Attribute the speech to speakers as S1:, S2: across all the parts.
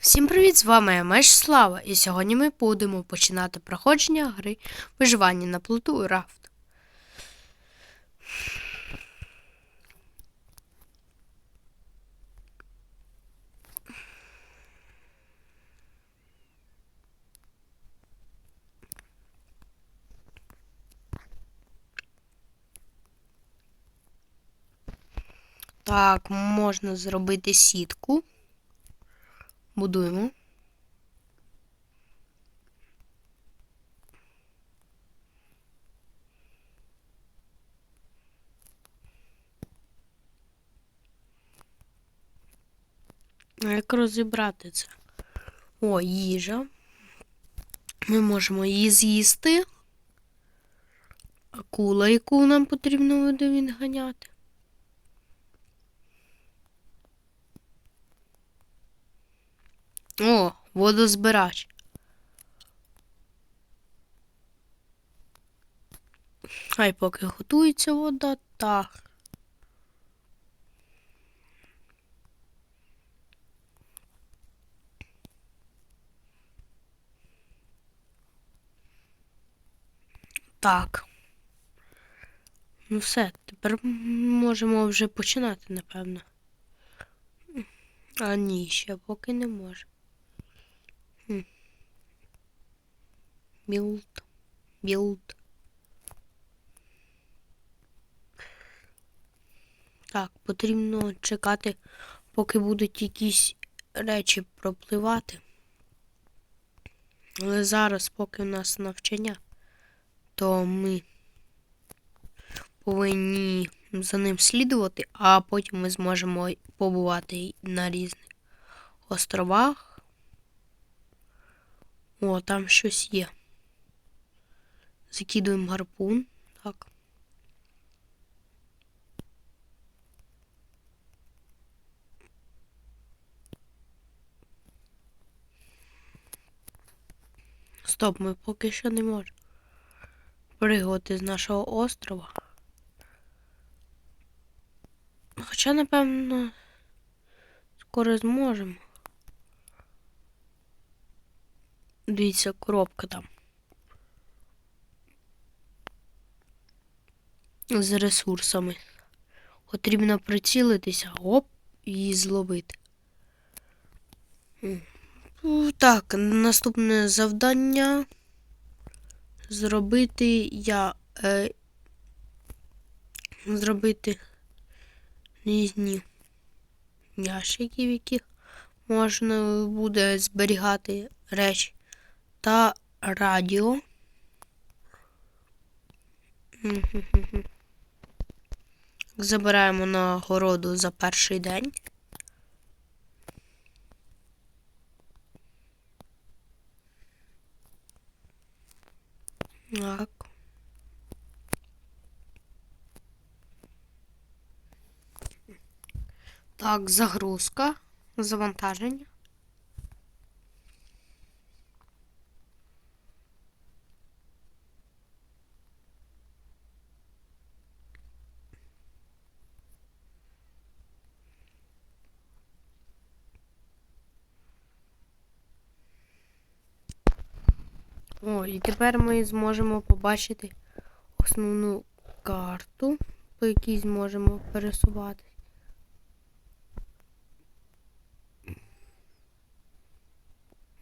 S1: Всім привіт! З вами Меш Слава, і сьогодні ми будемо починати проходження гри виживання на плоту Рафт. Так, можна зробити сітку. Будуємо. А Як розібрати це? О, їжа. Ми можемо її з'їсти. Акула, яку нам потрібно буде відганяти. О, водозбирач. Хай поки готується вода, так. Так. Ну все, тепер можемо вже починати, напевно. А ні, ще поки не може. Білд. Білд. Так, потрібно чекати, поки будуть якісь речі пропливати. Але зараз, поки у нас навчання, то ми повинні за ним слідувати, а потім ми зможемо побувати на різних островах. О, там щось є. Закидуємо гарпун. Так. Стоп, ми поки що не можемо пригати з нашого острова. Хоча, напевно, скоро зможемо. Дивіться, коробка там. З ресурсами. Потрібно прицілитися, оп, і зловити. Так, наступне завдання. Зробити я. Е, зробити різні ящики, в яких можна буде зберігати речі та радіо. Забираємо нагороду за перший день. Так. Так, загрузка, завантаження. О, і тепер ми зможемо побачити основну карту, по якій зможемо пересувати.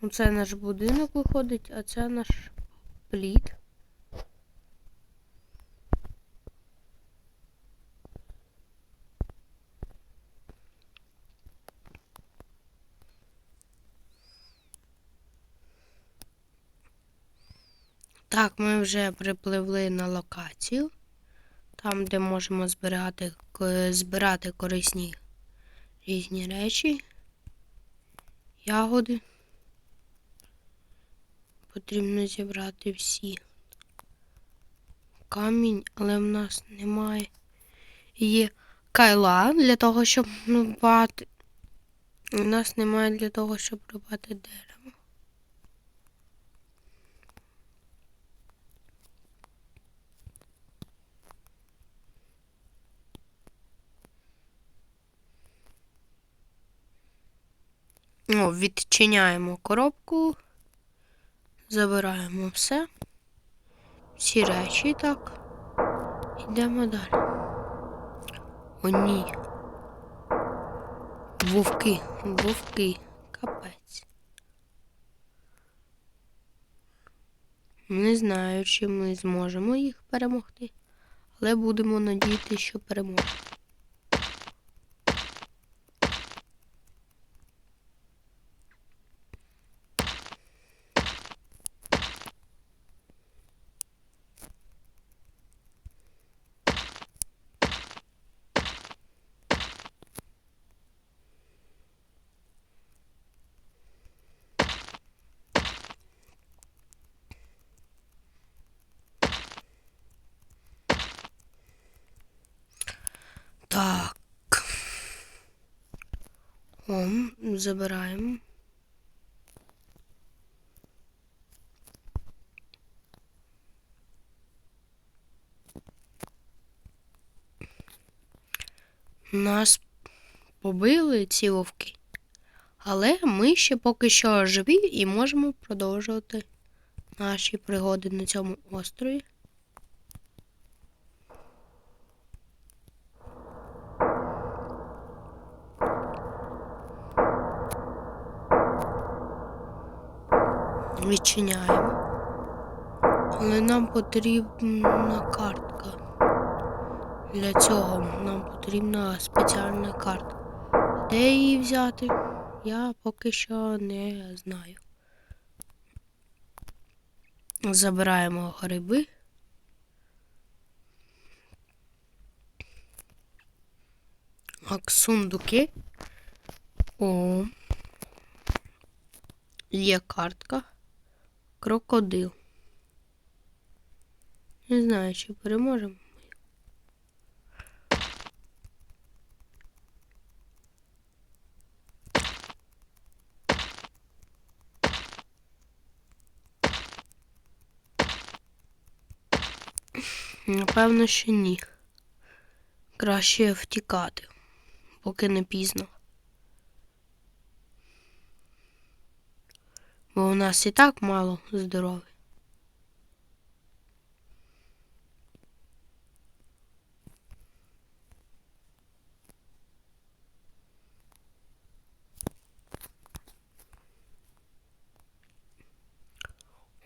S1: Оце наш будинок виходить, а це наш плід. Так, ми вже припливли на локацію, там, де можемо зберігати, к- збирати корисні різні речі, ягоди. Потрібно зібрати всі. Камінь, але в нас немає. Є кайла для того, щоб рубати. У нас немає для того, щоб рубати дерево. О, відчиняємо коробку. Забираємо все. Всі речі так. Йдемо далі. О, ні. Вовки, вовки. Капець. Не знаю, чи ми зможемо їх перемогти, але будемо надіятися, що переможемо. Так. О, забираємо. Нас побили ці вовки. Але ми ще поки що живі і можемо продовжувати наші пригоди на цьому острові. Відчиняємо. Але нам потрібна картка. Для цього нам потрібна спеціальна картка. Де її взяти? Я поки що не знаю. Забираємо гриби. Так, сундуки. О. Є картка. Крокодил. Не знаю, чи переможемо. ми. Напевно, що ні. Краще втікати, поки не пізно. Бо у нас і так мало здоров'я.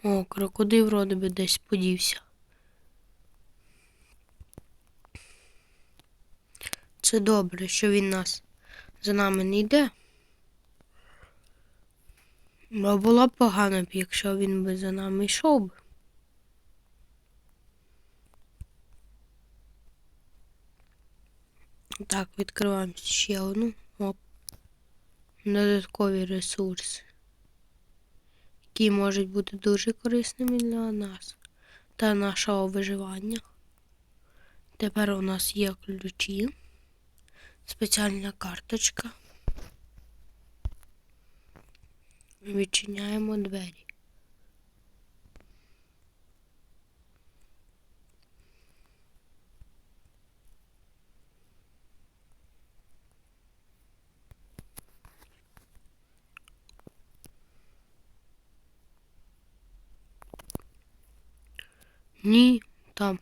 S1: О, крокодил вроде би десь подівся. Це добре, що він нас за нами не йде. Бо було б погано б, якщо він би за нами йшов би. Так, відкриваємо ще одну. Оп. Додаткові ресурси, які можуть бути дуже корисними для нас та нашого виживання. Тепер у нас є ключі, спеціальна карточка. Відчиняємо двері. Ні, там.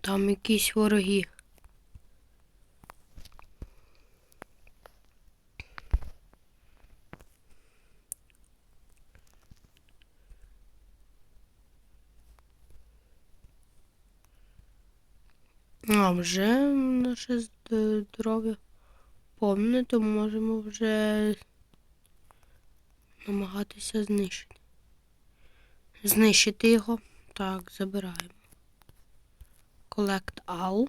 S1: Там якісь вороги. А вже наше здоров'я повне, то можемо вже намагатися знищити. Знищити його. Так, забираємо. Collect all.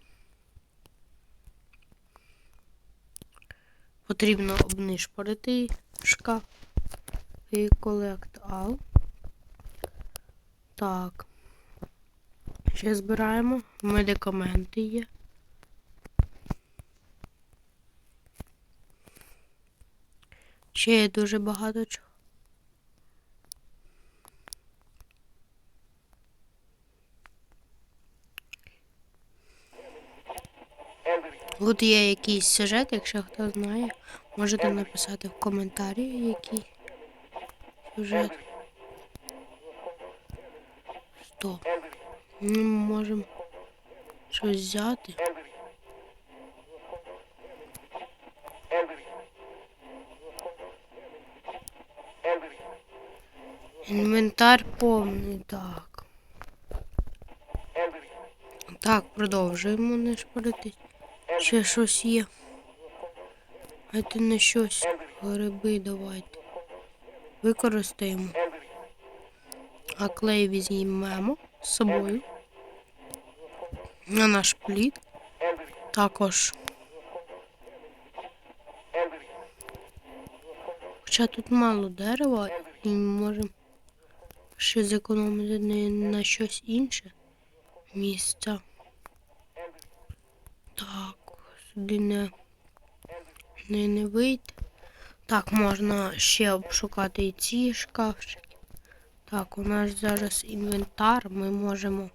S1: Потрібно обнишпорити шкаф. І collect all. Так. Ще збираємо. Медикаменти є. Ще є дуже багато чого. Тут є якийсь сюжет, якщо хто знає. Можете написати в коментарі, який сюжет. Стоп. Ми можемо щось взяти. Інвентар повний, так. Так, продовжуємо не шпаритись. Ще щось є. Давайте не щось. Гриби давайте. Використаємо. А клей візьмемо з собою. На наш плід. Також. Хоча тут мало дерева і можемо ще зекономити на щось інше місце. Так, сюди не, не, не вийти. Так, можна ще обшукати і ці шкафчики. Так, у нас зараз інвентар, ми можемо.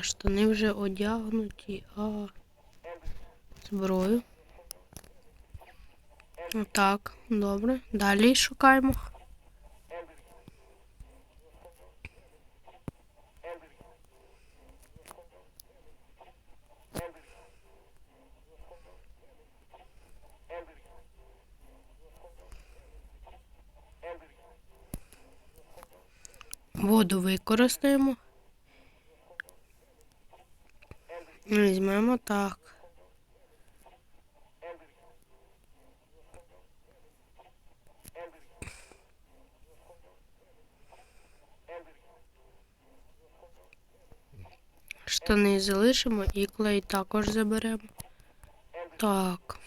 S1: Штани вже одягнуті, а зброю. Ну, Так, добре. Далі шукаємо. Воду використаємо. Візьмемо так. Штани залишимо і клей також заберемо. Так.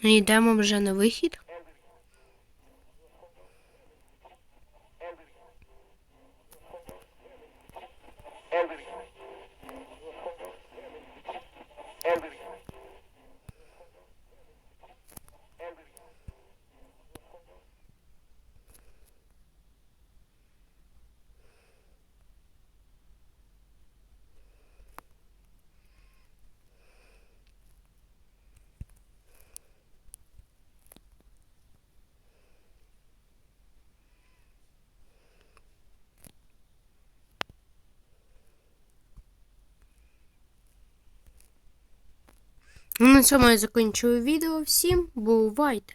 S1: Йдемо вже на вихід. На цьому я закінчую відео. Всім бувайте!